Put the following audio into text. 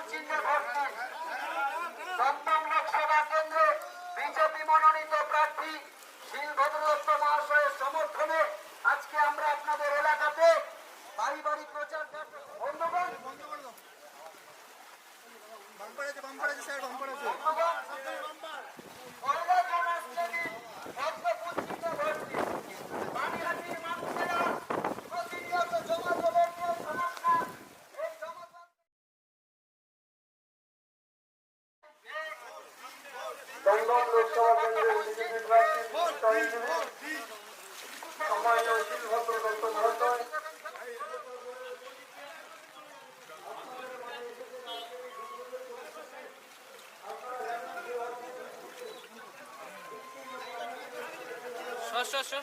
ফুল চিহ্নে শীল ভদ্রদত্ত মহাশয়ের সমর্থনে আজকে আমরা আপনাদের এলাকাতে বাড়ি প্রচার। বন্ধুগণ বাম্পার আছে স্যার, বাম্পার দমদম লোকসভা কেন্দ্রের বিজেপি প্রার্থী সম্মানীয় শিলভদ্র দত্ত মহোদয় সর সর সর